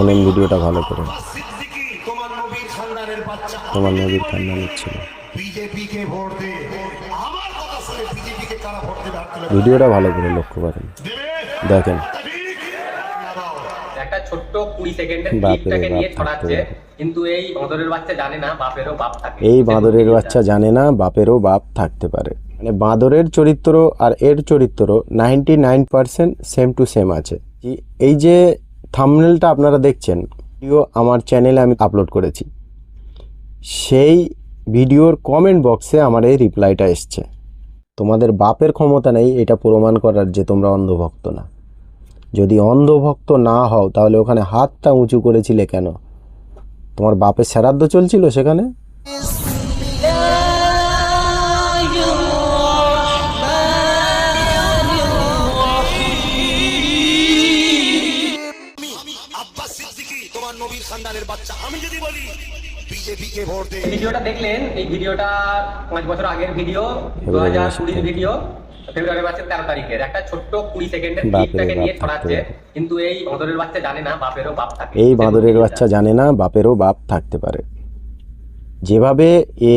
শোনেন ভিডিওটা ভালো করে। তোমার নবীর খানদানের বাচ্চা। তোমার নবীর খান্দানের ছিল বিজেপিকে ভোট দে। আমার কথা শুনে বিজেপিকে কারা ভোট দেবে হাত তুলে দাও। ভিডিওটা ভালো করে লক্ষ্য করেন। দেখেন। একটা ছোট্ট কুড়ি সেকেন্ডের ক্লিপটাকে নিয়ে বাপ ছড়াচ্ছে থাকতে কিন্তু এই বাঁদরের বাচ্চা জানে না বাপেরও বাপ থাকে। এই বাঁদরের বাচ্চা জানে না বাপেরও বাপ থাকতে পারে। মানে বাঁদরের চরিত্র আর এর চরিত্র ninety nine percent same to same আছে। এই যে থামনেলটা আপনারা দেখছেন ভিডিও আমার চ্যানেলে আমি আপলোড করেছি। সেই ভিডিওর কমেন্ট বক্সে আমার এই রিপ্লাইটা এসছে। তোমাদের বাপের ক্ষমতা নেই এটা প্রমাণ করার যে তোমরা অন্ধভক্ত না। যদি অন্ধভক্ত না হও, তাহলে ওখানে হাতটা উঁচু করেছিলে কেন? তোমার বাপের শ্রাদ্ধ চলছিল সেখানে? নবীর খানদানের বাচ্চা। আমি যদি বলি বিজেপিকে ভোট দে। এই ভিডিওটা দেখলেন এই ভিডিওটা পাঁচ বছর আগের ভিডিও দু হাজার কুড়ির ভিডিও। ফেব্রুয়ারি মাসের তেরো তারিখের একটা ছোট্ট কুড়ি সেকেন্ডের ক্লিপটাকে নিয়ে ছড়াচ্ছে। কিন্তু এই বাঁদরের বাচ্চা জানে না বাপেরও বাপ থাকে। এই বাঁদরের বাচ্চা জানে না বাপেরও বাপ থাকতে পারে। যেভাবে এ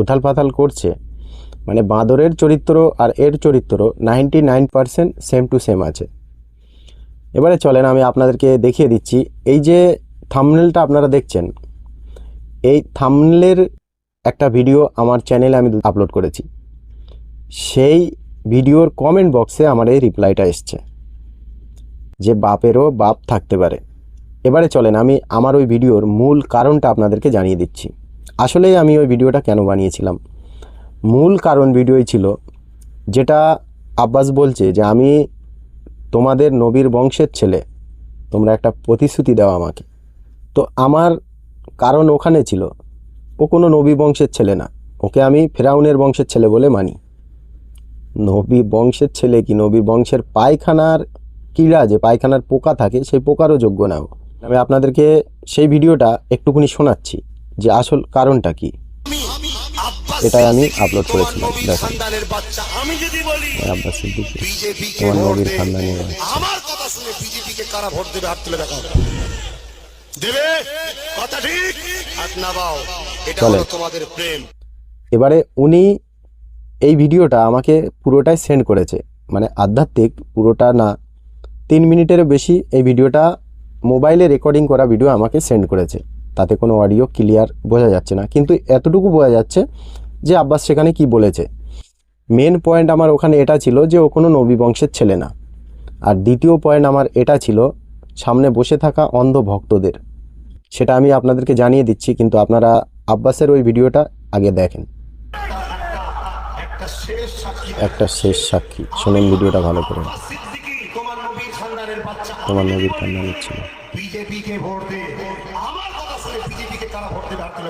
উথাল পাথাল করছে মানে বাঁদরের চরিত্র আর এর চরিত্র ninety nine percent same to same আছে। এবারে চলেন আমি আপনাদেরকে দেখিয়ে দিচ্ছি। এই যে থামনেলটা আপনারা দেখছেন, এই থামনেলের একটা ভিডিও আমার চ্যানেলে আমি আপলোড করেছি। সেই ভিডিওর কমেন্ট বক্সে আমার এই রিপ্লাইটা এসছে যে বাপেরও বাপ থাকতে পারে। এবারে চলেন আমি আমার ওই ভিডিওর মূল কারণটা আপনাদেরকে জানিয়ে দিচ্ছি। আসলে আমি ওই ভিডিওটা কেন বানিয়েছিলাম? মূল কারণ ভিডিওই ছিল যেটা আব্বাস বলছে যে আমি তোমাদের নবীর বংশের ছেলে। তোমরা একটা প্রতিশ্রুতি দাও আমাকে। তো আমার কারণ ওখানে ছিল। ও কোনো নবী বংশের ছেলে না। ওকে আমি ফেরাউনের বংশের ছেলে বলে মানি। নবী বংশের ছেলে কি? নবী বংশের পায়খানার কীড়া যে পায়খানার পোকা থাকে, সেই পোকারও যোগ্য না। আমি আপনাদেরকে সেই ভিডিওটা একটুখানি শোনাচ্ছি যে আসল কারণটা কি। এটাই আমি আপলোড করেছিলাম, দেখেন। আব্বাস সিদ্দিকী বিজেপিকে তোমার ভোট নবীর খানদানের আমার কথা শুনে বিজেপিকে কারা ভোট দেবে? হাত তুলে দেখাও। দেবে? কথা ঠিক? হাত এটা হলো তোমাদের প্রেম। এবারে উনি এই ভিডিওটা আমাকে পুরোটাই সেন্ড করেছে। মানে আধ্যাত্মিক পুরোটা না তিন মিনিটেরও বেশি এই ভিডিওটা মোবাইলে রেকর্ডিং করা ভিডিও আমাকে সেন্ড করেছে। তাতে কোনো অডিও ক্লিয়ার বোঝা যাচ্ছে না। কিন্তু এতটুকু বোঝা যাচ্ছে যে আব্বাস সেখানে কি বলেছে? মেন পয়েন্ট আমার ওখানে এটা ছিল যে ও কোনো নবী বংশের ছেলে না। আর দ্বিতীয় পয়েন্ট আমার এটা ছিল সামনে বসে থাকা অন্ধ ভক্তদের। সেটা আমি আপনাদেরকে জানিয়ে দিচ্ছি কিন্তু আপনারা আব্বাসের ওই ভিডিওটা আগে দেখেন। একটা শেষ সাক্ষী। শোনেন ভিডিওটা ভালো করে। তোমার নবীর।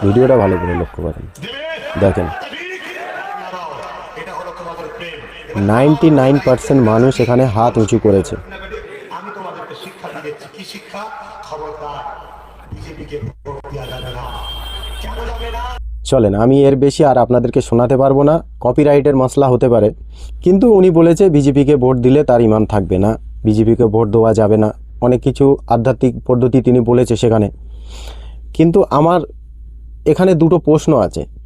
ভিডিওটা ভালো করে লক্ষ্য করেন। দেখেন। নাইনটি নাইন পার্সেন্ট মানুষ এখানে হাত উঁচু করেছে। চলেন, আমি এর বেশি আর আপনাদেরকে শোনাতে পারব না। কপিরাইটের মশলা হতে পারে। কিন্তু উনি বলেছে, বিজেপিকে ভোট দিলে তার ইমান থাকবে না। বিজেপিকে ভোট দেওয়া যাবে না। অনেক কিছু আধ্যাত্মিক পদ্ধতি তিনি বলেছে সেখানে। কিন্তু আমার এখানে দুটো প্রশ্ন আছে।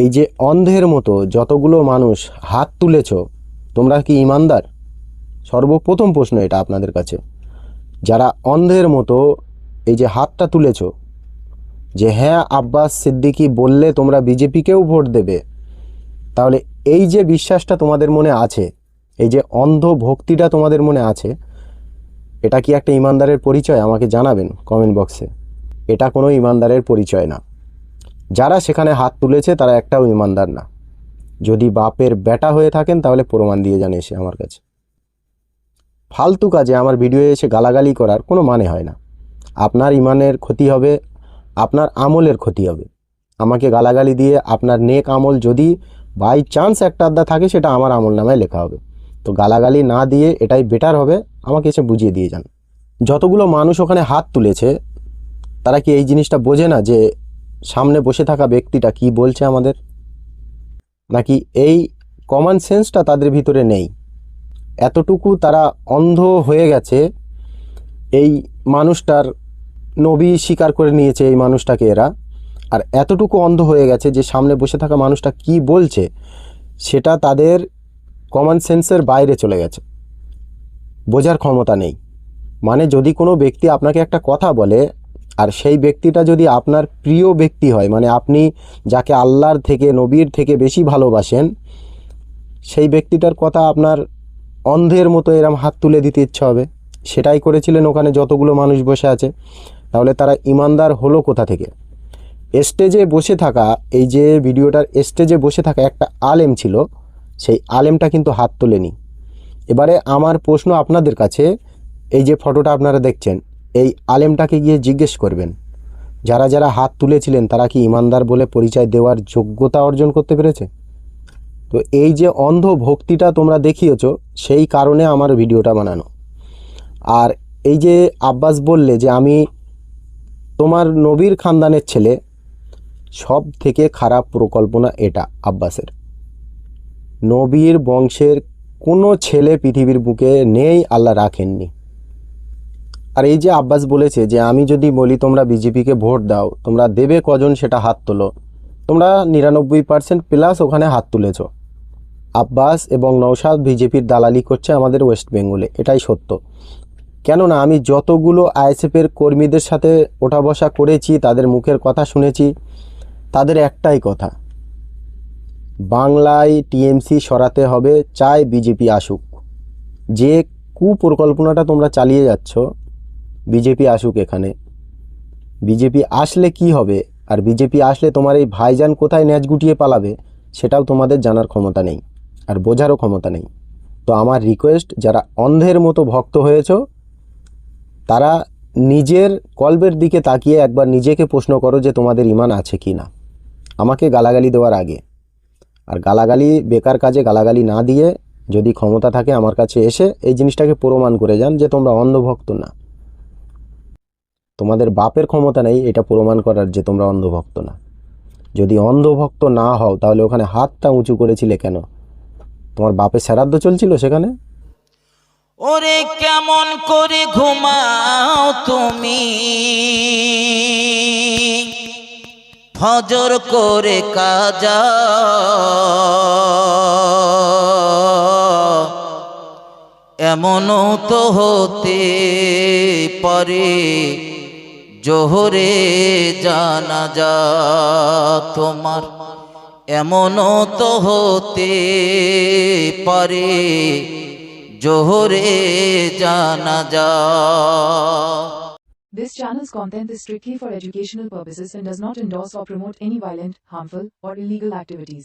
এই যে অন্ধের মতো যতগুলো মানুষ হাত তুলেছ, তোমরা কি ইমানদার? সর্বপ্রথম প্রশ্ন এটা আপনাদের কাছে। যারা অন্ধের মতো এই যে হাতটা তুলেছ, যে হ্যাঁ আব্বাস সিদ্দিকি বললে তোমরা বিজেপিকেও ভোট দেবে, তাহলে এই যে বিশ্বাসটা তোমাদের মনে আছে, এই যে অন্ধ ভক্তিটা তোমাদের মনে আছে, এটা কি একটা ইমানদারের পরিচয়? আমাকে জানাবেন কমেন্ট বক্সে। এটা কোনো ইমানদারের পরিচয় না। যারা সেখানে হাত তুলেছে, তারা একটাও ইমানদার না। যদি বাপের বেটা হয়ে থাকেন, তাহলে প্রমাণ দিয়ে যান এসে আমার কাছে। ফালতু কাজে আমার ভিডিও এসে গালাগালি করার কোনো মানে হয় না। আপনার ইমানের ক্ষতি হবে, আপনার আমলের ক্ষতি হবে। আমাকে গালাগালি দিয়ে আপনার নেক আমল যদি বাই চান্স একটা আড্ডা থাকে, সেটা আমার আমল নামায় লেখা হবে। তো গালাগালি না দিয়ে এটাই বেটার হবে, আমাকে এসে বুঝিয়ে দিয়ে যান। যতগুলো মানুষ ওখানে হাত তুলেছে, তারা কি এই জিনিসটা বোঝে না যে সামনে বসে থাকা ব্যক্তিটা কি বলছে আমাদের? নাকি এই কমন সেন্সটা তাদের ভিতরে নেই? এতটুকু তারা অন্ধ হয়ে গেছে, এই মানুষটার নবী স্বীকার করে নিয়েছে এই মানুষটাকে এরা। আর এতটুকু অন্ধ হয়ে গেছে যে সামনে বসে থাকা মানুষটা কি বলছে, সেটা তাদের কমন সেন্সের বাইরে চলে গেছে। বোঝার ক্ষমতা নেই। মানে যদি কোনো ব্যক্তি আপনাকে একটা কথা বলে আর সেই ব্যক্তিটা যদি আপনার প্রিয় ব্যক্তি হয় মানে আপনি যাকে আল্লাহর থেকে, নবীর থেকে বেশি ভালোবাসেন, সেই ব্যক্তিটার কথা আপনার অন্ধের মতো এরম হাত তুলে দিতে ইচ্ছা হবে। সেটাই করেছিলেন ওখানে যতগুলো মানুষ বসে আছে। তাহলে তারা ইমানদার হলো কোথা থেকে? স্টেজে বসে থাকা, এই যে ভিডিওটার স্টেজে বসে থাকা একটা আলেম ছিল, সেই আলেমটা কিন্তু হাত তোলেনি। এবারে আমার প্রশ্ন আপনাদের কাছে, এই যে ফটোটা আপনারা দেখছেন এই আলেমটাকে গিয়ে জিজ্ঞেস করবেন। যারা যারা হাত তুলেছিলেন, তারা কি ইমানদার বলে পরিচয় দেওয়ার যোগ্যতা অর্জন করতে পেরেছে? তো এই যে অন্ধ ভক্তিটা তোমরা দেখিয়েছ, সেই কারণে আমার ভিডিওটা বানানো। আর এই যে আব্বাস বললে যে, আমি তোমার নবীর খানদানের ছেলে সব থেকে খারাপ পরিকল্পনা এটা আব্বাসের। নবীর বংশের কোনো ছেলে পৃথিবীর বুকে নেই, আল্লাহ রাখেননি। আর এই যে আব্বাস বলেছে যে, আমি যদি বলি তোমরা বিজেপিকে ভোট দাও, তোমরা দেবে কজন সেটা হাত তোলো। তোমরা নিরানব্বই পার্সেন্ট প্লাস ওখানে হাত তুলেছো। আব্বাস এবং নৌসাদ বিজেপির দালালি করছে আমাদের ওয়েস্ট বেঙ্গলে এটাই সত্য। কেননা, আমি যতগুলো আইএসএফের কর্মীদের সাথে ওঠা বসা করেছি, তাদের মুখের কথা শুনেছি, তাদের একটাই কথা, বাংলায় টিএমসি সরাতে হবে, চাই বিজেপি আসুক। যে কুপরিকল্পনাটা তোমরা চালিয়ে যাচ্ছ বিজেপি আসুক এখানে। বিজেপি আসলে কি হবে? আর বিজেপি আসলে তোমার এই ভাইজান কোথায় ন্যাচ গুটিয়ে পালাবে, সেটাও তোমাদের জানার ক্ষমতা নেই আর বোঝারও ক্ষমতা নেই। তো আমার রিকোয়েস্ট যারা অন্ধের মতো ভক্ত হয়েছ, তারা নিজের কল্পের দিকে তাকিয়ে একবার নিজেকে প্রশ্ন করো যে তোমাদের ইমান আছে কি না। আমাকে গালাগালি দেওয়ার আগে। আর গালাগালি, বেকার কাজে গালাগালি না দিয়ে যদি ক্ষমতা থাকে আমার কাছে এসে এই জিনিসটাকে প্রমাণ করে যান যে তোমরা অন্ধভক্ত না। তোমাদের বাপের ক্ষমতা নেই এটা প্রমাণ করার যে তোমরা অন্ধভক্ত না। যদি অন্ধভক্ত না হও, তাহলে ওখানে হাতটা উঁচু করেছিলে কেন? তোমার বাপের শ্রাদ্ধ চলছিল সেখানে? ওরে কেমন করে ঘুমাও তুমি? ফজর করে কাজা। এমনও তো হতে পারে। জোহরে জানা যা তোমার এমনও তো হতে পারে জোহরে জানা যা This channel's content is strictly for educational purposes and does not endorse or promote any violent, harmful, or illegal activities.